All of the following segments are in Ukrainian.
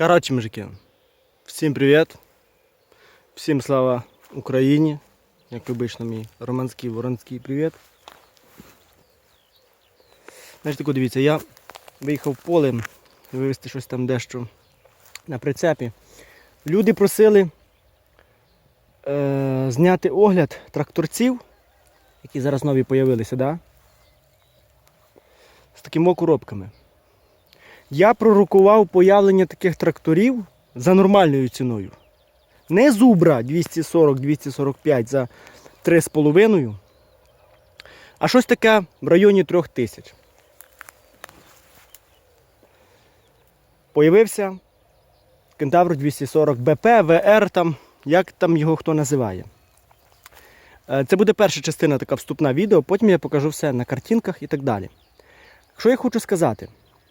Коротше, мужики, всім привіт. Всім слава Україні. Як обично мій романський воронський привіт. Знаєте, таку дивіться, я виїхав в поле вивезти щось там дещо на прицепі. Люди просили е, зняти огляд тракторців, які зараз нові з'явилися, да? з такими коробками. Я пророкував появлення таких тракторів за нормальною ціною. Не зубра 240-245 за 3,5, а щось таке в районі 3000. Появився Кентавр 240 БП, ВР, там, як там його хто називає. Е, Це буде перша частина така вступна відео, потім я покажу все на картинках і так далі. Що я хочу сказати?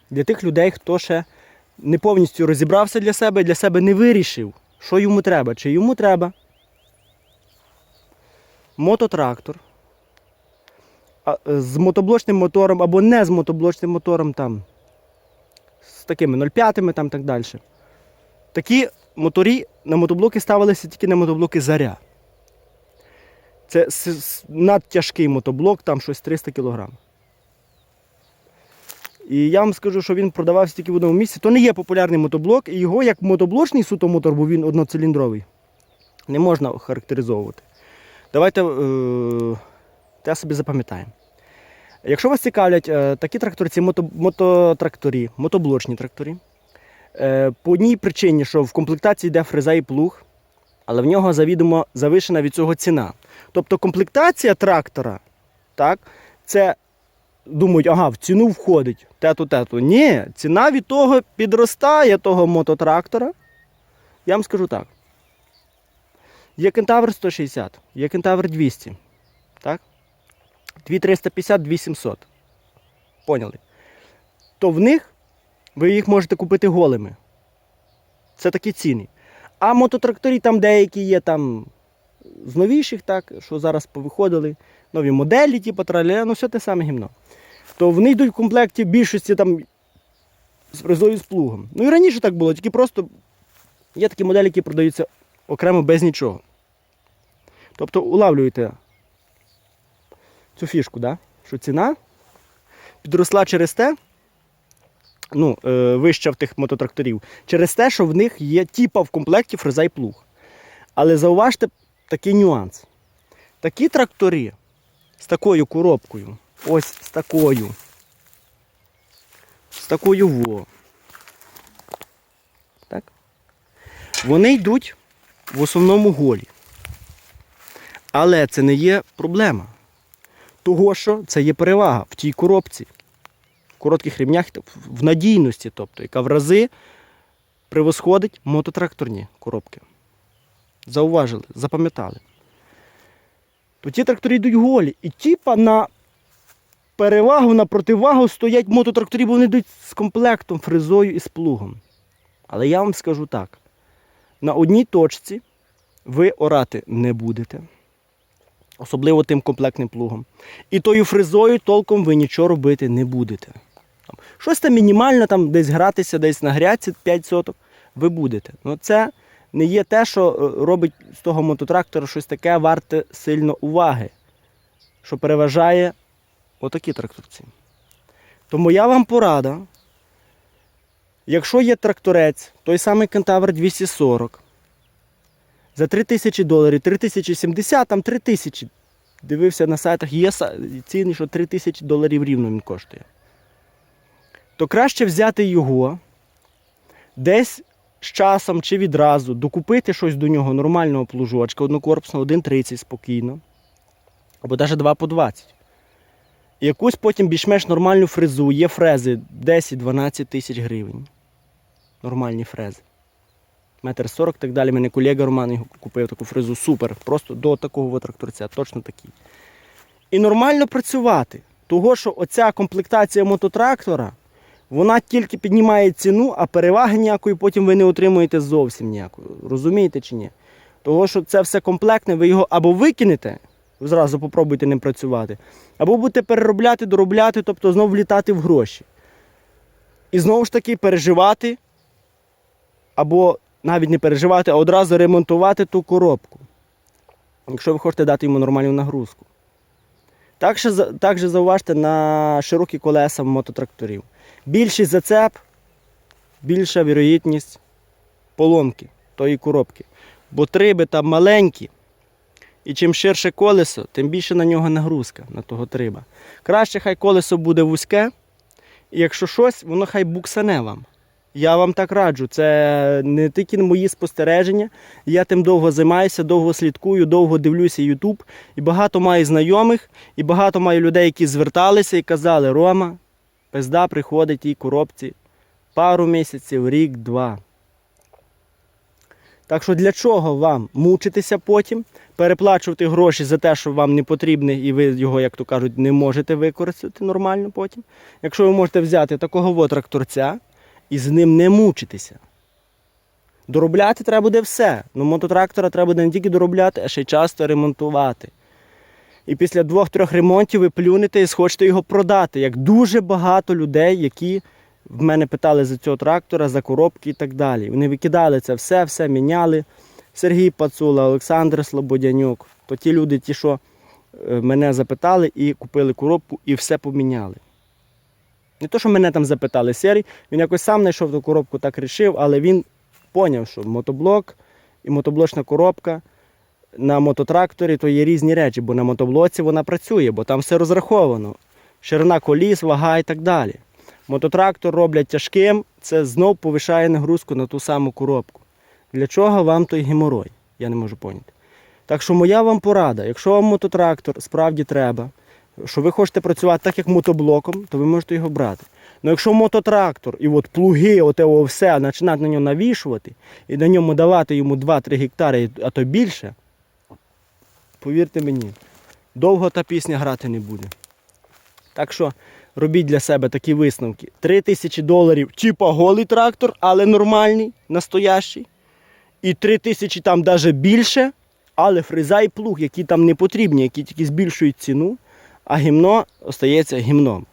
Для тих людей, хто ще не повністю розібрався для себе, для себе не вирішив, що йому треба. Чи йому треба мототрактор е, з мотоблочним мотором або не з мотоблочним мотором, там, з такими 0,5 там так далі. Такі моторі на мотоблоки ставилися тільки на мотоблоки заря. Це надтяжкий мотоблок, там щось 300 кг. І я вам скажу, що він продавався тільки в одному місці. То не є популярний мотоблок, і його як мотоблочний суто-мотор, бо він одноциліндровий, не можна характеризовувати. Давайте е- те собі запам'ятаємо. Якщо вас цікавлять е, такі тракторці, мото, мототракторі, мотоблочні трактори, е, по одній причині, що в комплектації йде фреза і плуг, але в нього завідомо завишена від цього ціна. Тобто комплектація трактора, так, це думають, ага, в ціну входить тето. Ні, ціна від того підростає того мототрактора. Я вам скажу так. Є кентавр 160, є кентавр 200. Так? 2350, 2700. Поняли? То в них ви їх можете купити голими. Це такі ціни. А мототракторі там деякі є там з новіших, так, що зараз повиходили, нові моделі, типу трале, ну все те саме гімно то вони йдуть в комплекті більшості там з фрезою з плугом. Ну і раніше так було, тільки просто є такі моделі, які продаються окремо без нічого. Тобто улавлюєте цю фішку, да? що ціна підросла через те, ну, е, вища в тих мототракторів, через те, що в них є тіпа в комплекті фреза і плуг. Але зауважте такий нюанс. Такі трактори з такою коробкою, ось з такою, з такою во. Так? Вони йдуть в основному голі. Але це не є проблема. Того, що це є перевага в тій коробці, в коротких ремнях, в надійності, тобто, яка в рази превосходить мототракторні коробки. Зауважили, запам'ятали. То ті трактори йдуть голі. І типа на перевагу, на противагу стоять мототракторі, бо вони йдуть з комплектом, фрезою і з плугом. Але я вам скажу так: на одній точці ви орати не будете. Особливо тим комплектним плугом. І тою фрезою толком ви нічого робити не будете. Щось там мінімально, там десь гратися, десь на грядці 5 соток, ви будете. Ну це не є те, що е, робить з того мототрактора щось таке варте сильно уваги, що переважає отакі тракторці. Тому я вам порада, якщо є тракторець, той самий Кентавр 240, за 3000 доларів, 3070, там 3000. Дивився на сайтах, є ціни, що 3000 доларів рівно він коштує. То краще взяти його десь з часом чи відразу докупити щось до нього нормального плужочка, однокорпусного, 1,30 спокійно, або навіть 2 по 20. Якусь потім більш-менш нормальну фрезу. Є фрези 10-12 тисяч гривень. Нормальні фрези. Метр 40 так далі. Мене колега Роман купив таку фрезу. Супер. Просто до такого тракторця, точно такий. І нормально працювати. Того, що оця комплектація мототрактора, вона тільки піднімає ціну, а переваги ніякої потім ви не отримуєте зовсім ніякої. Розумієте чи ні? Того, що це все комплектне, ви його або викинете, ви зразу попробуйте ним працювати, або будете переробляти, доробляти, тобто знову влітати в гроші. І знову ж таки переживати або навіть не переживати, а одразу ремонтувати ту коробку. Якщо ви хочете дати йому нормальну нагрузку. Також, зауважте на широкі колеса мототракторів. Більший зацеп, більша вірогідність поломки тої коробки. Бо триби там маленькі, і чим ширше колесо, тим більше на нього нагрузка на того триба. Краще хай колесо буде вузьке, і якщо щось, воно хай буксане вам. Я вам так раджу. Це не тільки мої спостереження. Я тим довго займаюся, довго слідкую, довго дивлюся YouTube. І багато маю знайомих, і багато маю людей, які зверталися і казали: Рома, пизда приходить тій коробці пару місяців, рік, два. Так що для чого вам мучитися потім, переплачувати гроші за те, що вам не потрібне, і ви його, як то кажуть, не можете використати нормально потім. Якщо ви можете взяти такого во тракторця і з ним не мучитися. Доробляти треба буде все. Ну, мототрактора треба буде не тільки доробляти, а ще й часто ремонтувати. І після двох-трьох ремонтів ви плюнете і схочете його продати, як дуже багато людей, які в мене питали за цього трактора, за коробки і так далі. Вони викидали це все, все міняли. Сергій Пацула, Олександр Слободянюк. То ті люди, ті, що е, мене запитали і купили коробку, і все поміняли. Не то, що мене там запитали, Сергій, він якось сам знайшов ту коробку, так рішив, але він поняв, що мотоблок і мотоблочна коробка на мототракторі то є різні речі, бо на мотоблоці вона працює, бо там все розраховано. Ширина коліс, вага і так далі. Мототрактор роблять тяжким, це знов повишає нагрузку на ту саму коробку. Для чого вам той геморой? Я не можу поняти. Так що моя вам порада, якщо вам мототрактор справді треба, що ви хочете працювати так, як мотоблоком, то ви можете його брати. Ну якщо мототрактор і от плуги, оте о все, починати на нього навішувати і на ньому давати йому 2-3 гектари, а то більше, повірте мені, довго та пісня грати не буде. Так що робіть для себе такі висновки. 3 тисячі доларів, типа голий трактор, але нормальний, настоящий. І 3 тисячі там навіть більше, але фреза і плуг, які там не потрібні, які тільки збільшують ціну, а гімно остається гімном.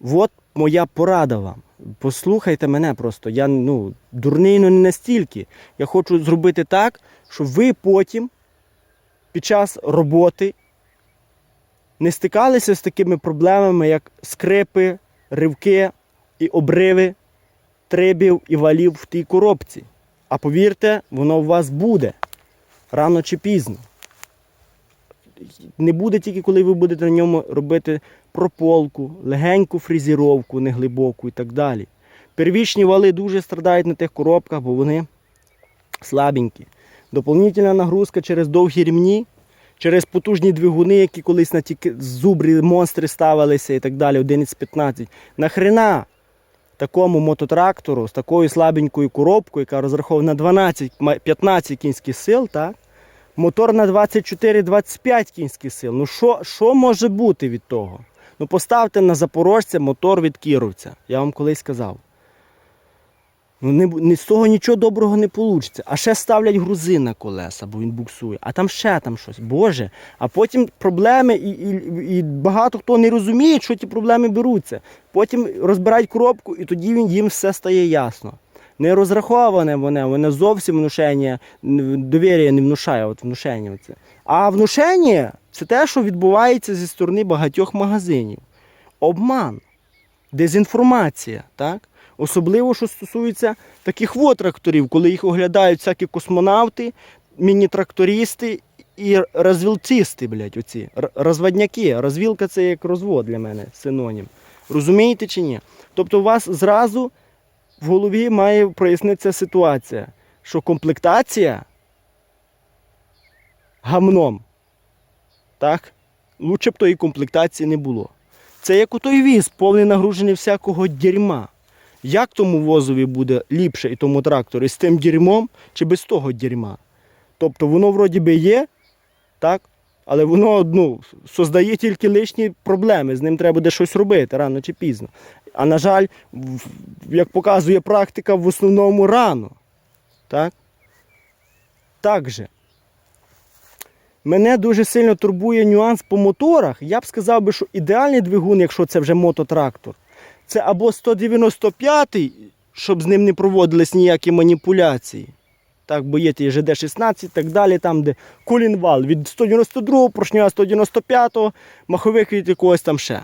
От моя порада вам. Послухайте мене просто. Я ну, дурний, ну не настільки. Я хочу зробити так, щоб ви потім під час роботи не стикалися з такими проблемами, як скрипи, ривки і обриви трибів і валів в тій коробці. А повірте, воно у вас буде рано чи пізно. Не буде тільки, коли ви будете на ньому робити прополку, легеньку фрезеровку, неглибоку і так далі. Первічні вали дуже страдають на тих коробках, бо вони слабенькі. Доповнительна нагрузка через довгі рівні, через потужні двигуни, які колись на ті зубрі монстри ставилися і так далі, 11-15. Нахрена такому мототрактору з такою слабенькою коробкою, яка розрахована на 12-15 кінських сил, так? мотор на 24-25 кінських сил. Ну що, що може бути від того? Ну поставте на запорожця мотор від кіровця. Я вам колись сказав. Ну, не, не, з того нічого доброго не вийде. А ще ставлять грузи на колеса, бо він буксує. А там ще там щось. Боже. А потім проблеми, і, і, і багато хто не розуміє, що ті проблеми беруться. Потім розбирають коробку, і тоді він, їм все стає ясно. Не розраховане воно, воно зовсім внушення, довір'я не внушає, от внушення. Оце. А внушення це те, що відбувається зі сторони багатьох магазинів. Обман, дезінформація, так? Особливо, що стосується таких вот тракторів, коли їх оглядають всякі космонавти, міні-трактористи і розвілцисти, блядь, оці. Розводняки. Розвілка це як розвод для мене, синонім. Розумієте чи ні? Тобто у вас зразу в голові має прояснитися ситуація, що комплектація гамном. Так? Лучше б тої комплектації не було. Це як у той віз, повний нагружений всякого дерьма. Як тому возові буде ліпше і тому трактору з тим дерьмом чи без того дерьма? Тобто воно вроді би є, так? але воно ну, создає тільки лишні проблеми. З ним треба буде щось робити рано чи пізно. А на жаль, як показує практика, в основному рано. Так? Так. Мене дуже сильно турбує нюанс по моторах. Я б сказав би, що ідеальний двигун, якщо це вже мототрактор, це або 195-й, щоб з ним не проводились ніякі маніпуляції. Так, бо є ті ЖД-16 і так далі, там, де колінвал від 192-го, поршня 195-го, маховик від якогось там ще.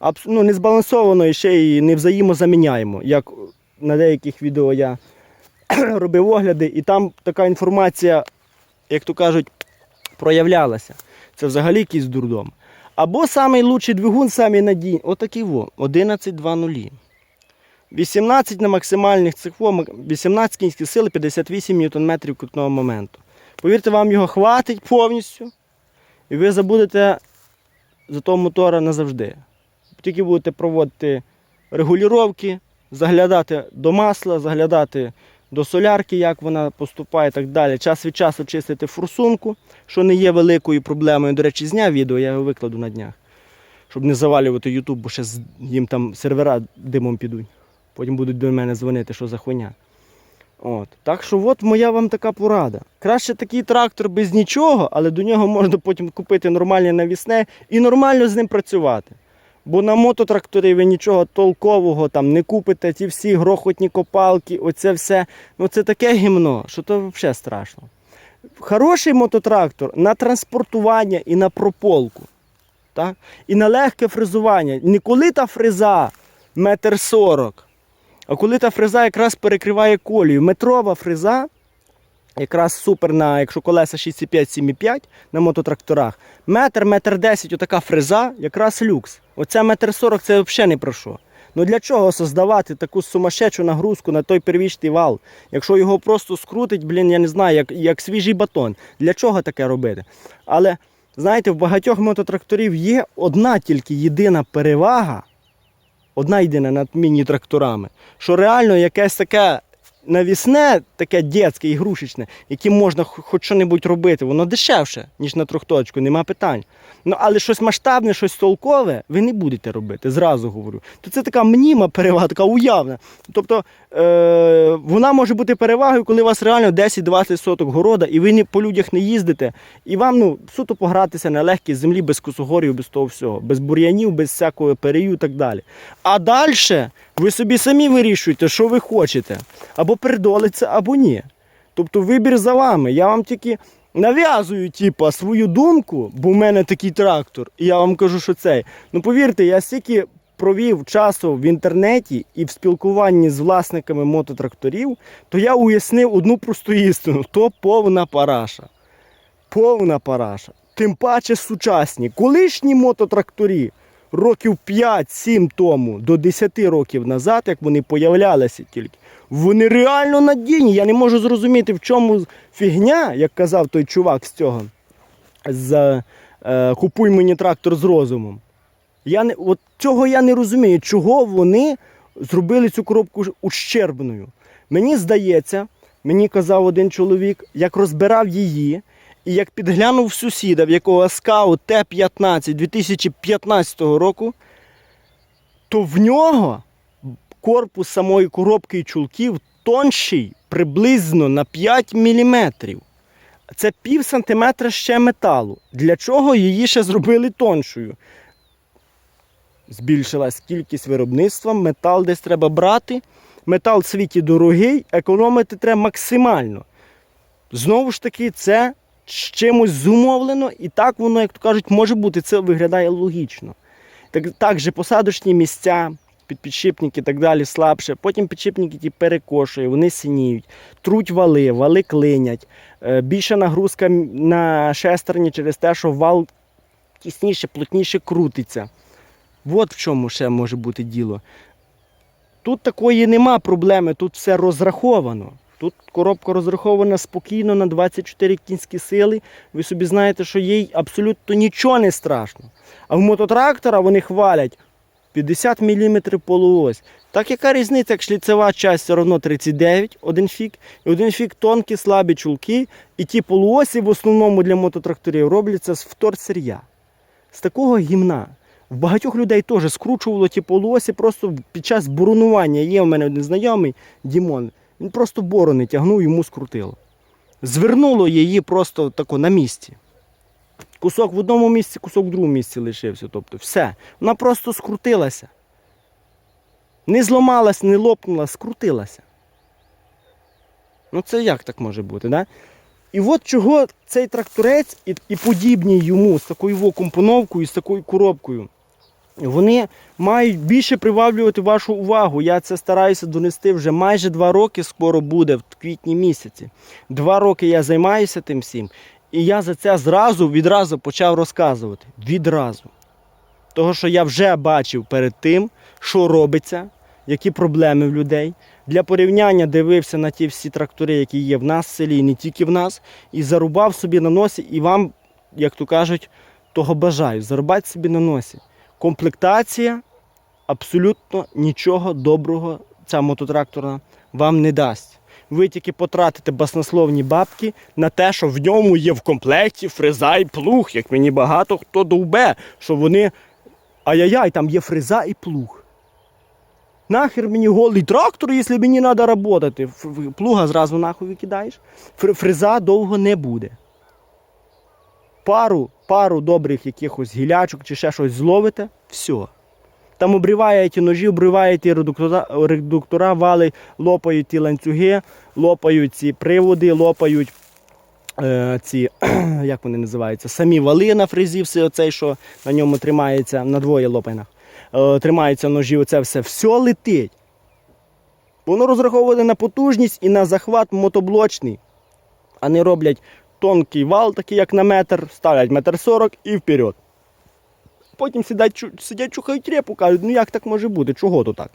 Абс- ну, не збалансовано і ще й не взаємозаміняємо. Як на деяких відео я робив огляди, і там така інформація, як то кажуть, проявлялася. Це взагалі якийсь дурдом. Або самий лучший двигун, самий надійний. Отакий во, 11.2.0. 18 на максимальних цих 18 кінських сили, 58 ньютон крутного моменту. Повірте, вам його хватить повністю, і ви забудете за того мотора назавжди. Тільки будете проводити регулювання, заглядати до масла, заглядати до солярки, як вона поступає і так далі. Час від часу чистити форсунку, що не є великою проблемою. До речі, зняв відео, я його викладу на днях. Щоб не завалювати Ютуб, бо ще їм там сервера димом підуть. Потім будуть до мене дзвонити, що за хуйня. От. Так що от моя вам така порада. Краще такий трактор без нічого, але до нього можна потім купити нормальне навісне і нормально з ним працювати. Бо на мототракторі ви нічого толкового там не купите, ті всі грохотні копалки, оце все. Ну це таке гімно, що то взагалі страшно. Хороший мототрактор на транспортування і на прополку. Так? І на легке фрезування. Не коли та фреза метр сорок, а коли та фреза якраз перекриває колію. Метрова фреза, якраз супер на, якщо колеса 6,5-7,5 на мототракторах. Метр, метр 10, отака фреза, якраз люкс. Оце метр 40 це взагалі не про що. Ну для чого создавати таку сумасшедшу нагрузку на той первічний вал? Якщо його просто скрутить, блін, я не знаю, як, як свіжий батон. Для чого таке робити? Але знаєте, в багатьох мототракторів є одна тільки єдина перевага, одна єдина над міні-тракторами, що реально якесь таке навісне, таке дітське, ігрушечне, яким можна хоч що-небудь робити, воно дешевше, ніж на трьохточку, нема питань. Ну, але щось масштабне, щось толкове ви не будете робити, зразу говорю. То це така мніма перевага, така уявна. Тобто е- вона може бути перевагою, коли у вас реально 10-20 соток города, і ви не, по людях не їздите, і вам ну, суто погратися на легкій землі без косогорів, без того всього, без бур'янів, без всякого перею і так далі. А далі ви собі самі вирішуєте, що ви хочете. Або передолиться, або ні. Тобто вибір за вами. Я вам тільки нав'язую типа, свою думку, бо в мене такий трактор, і я вам кажу, що цей. Ну повірте, я стільки провів часу в інтернеті і в спілкуванні з власниками мототракторів, то я уяснив одну просту істину: то повна параша. Повна параша. Тим паче сучасні. Колишні мототракторі років 5-7 тому до 10 років назад, як вони появлялися тільки, вони реально надійні. Я не можу зрозуміти, в чому фігня, як казав той чувак з цього. З е, Купуй мені трактор з розумом. Я не, от цього я не розумію, чого вони зробили цю коробку ущербною. Мені здається, мені казав один чоловік, як розбирав її, і як підглянув сусіда, в якого скаут Т-15 2015 року, то в нього корпус самої коробки і чулків тонший приблизно на 5 мм. Це пів сантиметра ще металу. Для чого її ще зробили тоншою? Збільшилась кількість виробництва, метал десь треба брати. Метал в світі дорогий, економити треба максимально. Знову ж таки, це чимось зумовлено, і так воно, як то кажуть, може бути, це виглядає логічно. Так, так же посадочні місця, підпідшипники і так далі слабше. Потім підшипники ті перекошує, вони синіють, труть вали, вали клинять. Е, Більша нагрузка на шестерні через те, що вал тісніше, плотніше крутиться. От в чому ще може бути діло. Тут такої нема проблеми, тут все розраховано. Тут коробка розрахована спокійно на 24 кінські сили. Ви собі знаєте, що їй абсолютно нічого не страшно. А в мототрактора вони хвалять 50 мм полуось. Так яка різниця, як шліцева часть все одно 39, один фік, і один фік тонкі, слабі чулки, і ті полуосі в основному для мототракторів робляться з вторсир'я. З такого гімна. В багатьох людей теж скручувало ті полуосі просто під час боронування. Є в мене один знайомий Дімон. Він просто борони тягнув, йому скрутило. Звернуло її просто тако на місці. Кусок в одному місці, кусок в другому місці лишився. Тобто все. Вона просто скрутилася. Не зламалась, не лопнула, скрутилася. Ну це як так може бути, да? І от чого цей тракторець і, і подібні йому з такою компоновкою, з такою коробкою, вони мають більше приваблювати вашу увагу. Я це стараюся донести вже майже два роки, скоро буде, в квітні місяці. Два роки я займаюся тим всім. І я за це зразу відразу почав розказувати. Відразу. Того, що я вже бачив перед тим, що робиться, які проблеми в людей. Для порівняння дивився на ті всі трактори, які є в нас в селі, і не тільки в нас, і зарубав собі на носі, і вам, як то кажуть, того бажаю. Зарубати собі на носі. Комплектація абсолютно нічого доброго ця мототракторна вам не дасть. Ви тільки потратите баснословні бабки на те, що в ньому є в комплекті фреза і плуг, як мені багато хто довбе, що вони. Ай-яй-яй, там є фреза і плуг. Нахер мені голий трактор, якщо мені треба працювати. Плуга зразу нахуй викидаєш. Фр- Фреза довго не буде. Пару, пару добрих якихось гілячок чи ще щось зловите, все. Там обриває ті ножі, обриває ті редуктора, редуктора вали, лопають ті ланцюги, лопають ці приводи, лопають е, ці, як вони називаються, самі вали на фрезі, все оцей, що на ньому тримається, на двоє лопайнах. Е, тримаються ножі, оце все, все летить. Воно розраховане на потужність і на захват мотоблочний. А не роблять тонкий вал, такий як на метр, ставлять метр сорок і вперед. Потім сидять, сидять чухають репу, кажуть, ну як так може бути, чого то так?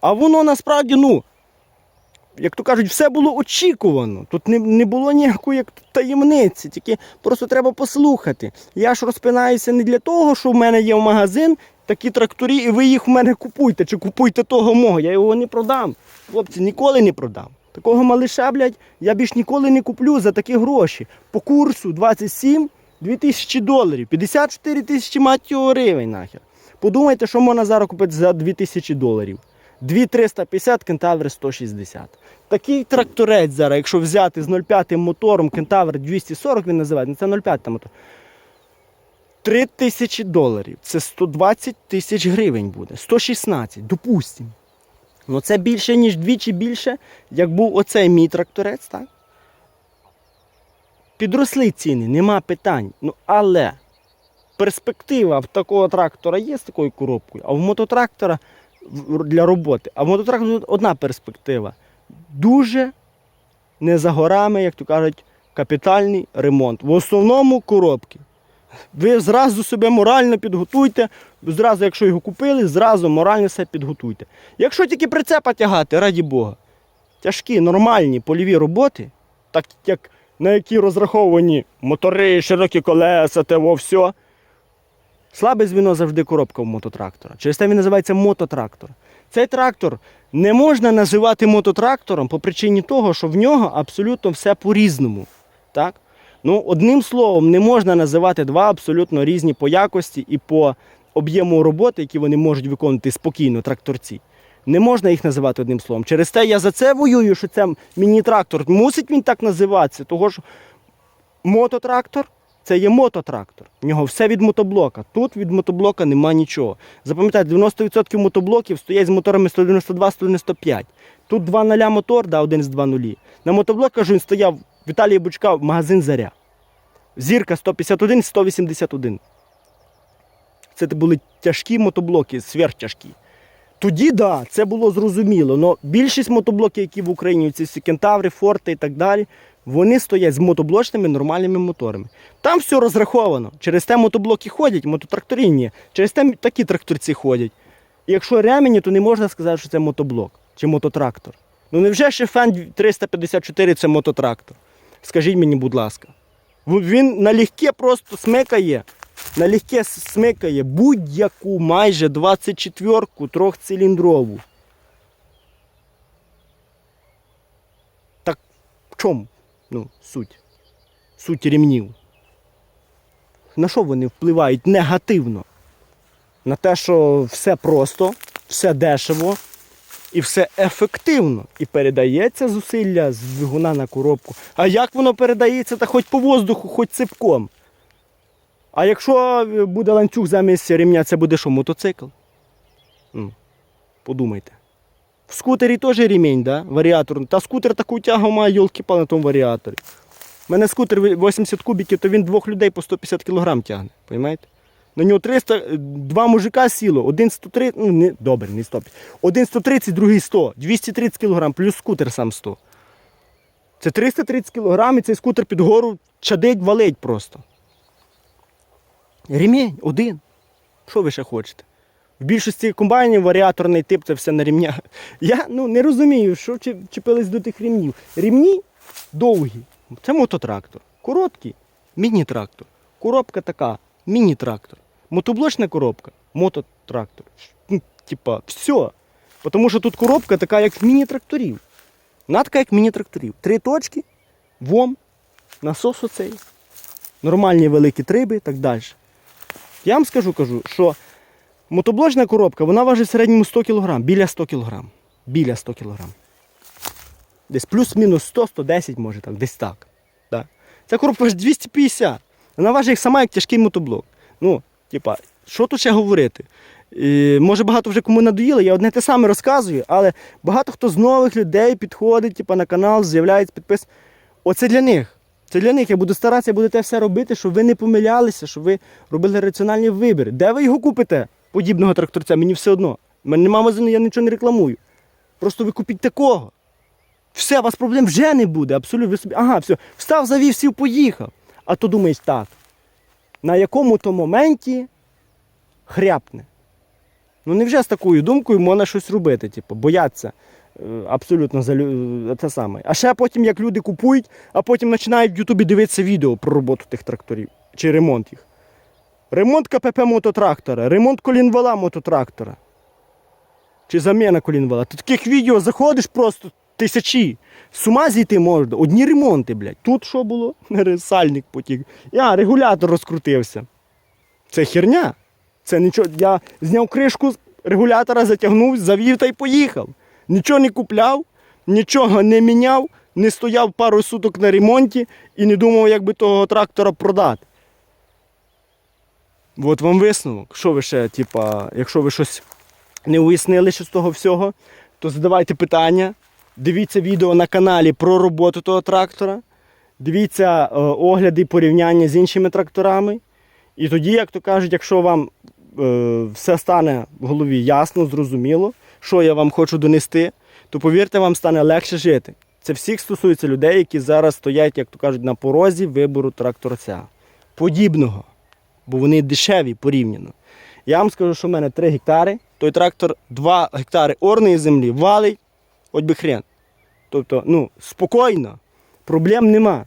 А воно насправді, ну, як то кажуть, все було очікувано. Тут не, не було ніякої як таємниці, тільки просто треба послухати. Я ж розпинаюся не для того, що в мене є в магазин такі тракторі, і ви їх в мене купуйте, чи купуйте того мого. Я його не продам. Хлопці, ніколи не продам. Такого малиша, блядь, я більш ніколи не куплю за такі гроші. По курсу 27 2000 доларів. 54 тисячі мать гривень нахер. Подумайте, що можна зараз купити за 2000 доларів. 2350 кентавр 160. Такий тракторець зараз, якщо взяти з 0,5 мотором кентавр 240, він називається, ну це 0,5 мотор. 3 тисячі доларів. Це 120 тисяч гривень буде. 116, допустимо. Ну це більше, ніж двічі більше, як був оцей мій тракторець, так? Підросли ціни, нема питань. Ну, але перспектива в такого трактора є з такою коробкою, а в мототрактора для роботи. А в мототрактора одна перспектива. Дуже не за горами, як то кажуть, капітальний ремонт. В основному коробки. Ви зразу себе морально підготуйте, зразу, якщо його купили, зразу морально все підготуйте. Якщо тільки прицепа тягати, раді Бога, тяжкі, нормальні польові роботи, так як на які розраховані мотори, широкі колеса, те во все. Слабе звіно завжди коробка в мототрактора. Через те він називається мототрактор. Цей трактор не можна називати мототрактором по причині того, що в нього абсолютно все по-різному. Так? Ну, одним словом, не можна називати два абсолютно різні по якості і по об'єму роботи, які вони можуть виконувати спокійно, тракторці. Не можна їх називати одним словом. Через те я за це воюю, що це міні-трактор. Мусить він так називатися, того що мототрактор це є мототрактор. В нього все від мотоблока. Тут від мотоблока нема нічого. Запам'ятайте, 90% мотоблоків стоять з моторами 192-195. Тут 2.0 мотор, да, один з 2.0. На мотоблок, кажу, він стояв Віталія Бучка, магазин Заря. Зірка 151, 181. Це були тяжкі мотоблоки, сверхтяжкі. Тоді так, да, це було зрозуміло. але більшість мотоблоків, які в Україні, ці всі кентаври, форти і так далі, вони стоять з мотоблочними нормальними моторами. Там все розраховано. Через те мотоблоки ходять, мототракторі ні. Через те такі тракторці ходять. І якщо ремені, то не можна сказати, що це мотоблок чи мототрактор. Ну невже Шефен 354 це мототрактор? Скажіть мені, будь ласка. Він налегке просто смикає, налегке смикає будь-яку майже 24-ку трьохциліндрову. Так в чому ну, суть? Суть ремнів. На що вони впливають негативно? На те, що все просто, все дешево і все ефективно. І передається зусилля з двигуна на коробку. А як воно передається, та хоч по воздуху, хоч ципком. А якщо буде ланцюг замість ремня, це буде що, мотоцикл? Ну, подумайте. В скутері теж ремінь, да? варіатор. Та скутер таку тягу має йолки на тому варіаторі. У мене скутер 80 кубиків, то він двох людей по 150 кг тягне. Понимаєте? На нього 300, е, два мужика сіло, один 130, ну не, добре, не 150. Один 130, другий 100, 230 кг, плюс скутер сам 100. Це 330 кг і цей скутер під гору чадить, валить просто. Ремінь один. Що ви ще хочете? В більшості комбайнів варіаторний тип це все на рівнях. Я ну, не розумію, що чіпились до тих рівнів. Рівні довгі. Це мототрактор. Короткий міні-трактор. Коробка така, міні-трактор. Мотоблочна коробка, мототрактор. Ну, Типа, все. Тому що тут коробка така, як в міні-тракторів. Вона така, як в міні-тракторів. Три точки, вом, насос оцей, нормальні великі триби і так далі. Я вам скажу, кажу, що мотоблочна коробка, вона важить в середньому 100 кг, біля 100 кг. Біля 100 кг. Десь плюс-мінус 100-110, може так, десь так. Да. Ця коробка важить 250. Вона важить як сама, як тяжкий мотоблок. Ну, типа, що тут ще говорити? І, може багато вже кому надоїло, я одне те саме розказую, але багато хто з нових людей підходить типа, на канал, з'являється підпис. Оце для них. Це для них. Я буду старатися, будете все робити, щоб ви не помилялися, щоб ви робили раціональні вибір. Де ви його купите? Подібного тракторця, мені все одно. У мене немає магазину, я нічого не рекламую. Просто ви купіть такого. Все, у вас проблем вже не буде. Абсолютно. Ви собі, ага, все, встав, завів, сів, поїхав. А то думаєш так. На якому то моменті хряпне. Ну невже з такою думкою можна щось робити, типу, бояться е, абсолютно за е, те саме. А ще потім, як люди купують, а потім починають в Ютубі дивитися відео про роботу тих тракторів чи ремонт їх. Ремонт КПП мототрактора, ремонт колінвала мототрактора. Чи заміна колінвала. Ти таких відео заходиш просто тисячі. З ума зійти можна. Одні ремонти, блядь. Тут що було? Сальник потік. А, регулятор розкрутився. Це херня. Це нічого. Я зняв кришку з регулятора, затягнув, завів та й поїхав. Нічого не купляв, нічого не міняв, не стояв пару суток на ремонті і не думав, як би того трактора продати. От вам висновок. Що ви ще, типа, якщо ви щось не уяснили ще з того всього, то задавайте питання. Дивіться відео на каналі про роботу того трактора. Дивіться е, огляди порівняння з іншими тракторами. І тоді, як то кажуть, якщо вам е, все стане в голові ясно, зрозуміло, що я вам хочу донести, то повірте, вам стане легше жити. Це всіх стосується людей, які зараз стоять, як то кажуть, на порозі вибору тракторця. Подібного. Бо вони дешеві порівняно. Я вам скажу, що в мене 3 гектари, той трактор 2 гектари орної землі валить, хоч би хрен. Тобто, ну, спокійно, проблем нема.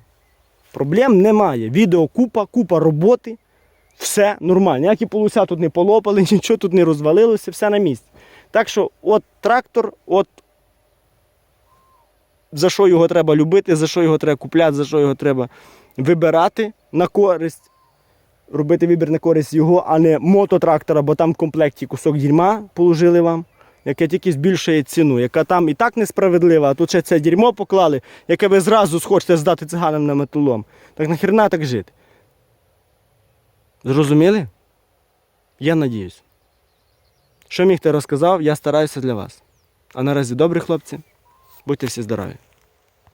Проблем немає. Відео купа, купа роботи, все нормально. Ніякі полуся тут не полопали, нічого тут не розвалилося, все на місці. Так що, от трактор, от за що його треба любити, за що його треба купляти, за що його треба вибирати на користь, робити вибір на користь його, а не мототрактора, бо там в комплекті кусок дерьма положили вам, яке тільки збільшує ціну, яка там і так несправедлива, а тут ще це дерьмо поклали, яке ви зразу схочете здати циганам на металом. Так нахрена так жити? Зрозуміли? Я надіюсь. Що міг ти розказав, я стараюся для вас. А наразі добрі хлопці, будьте всі здорові.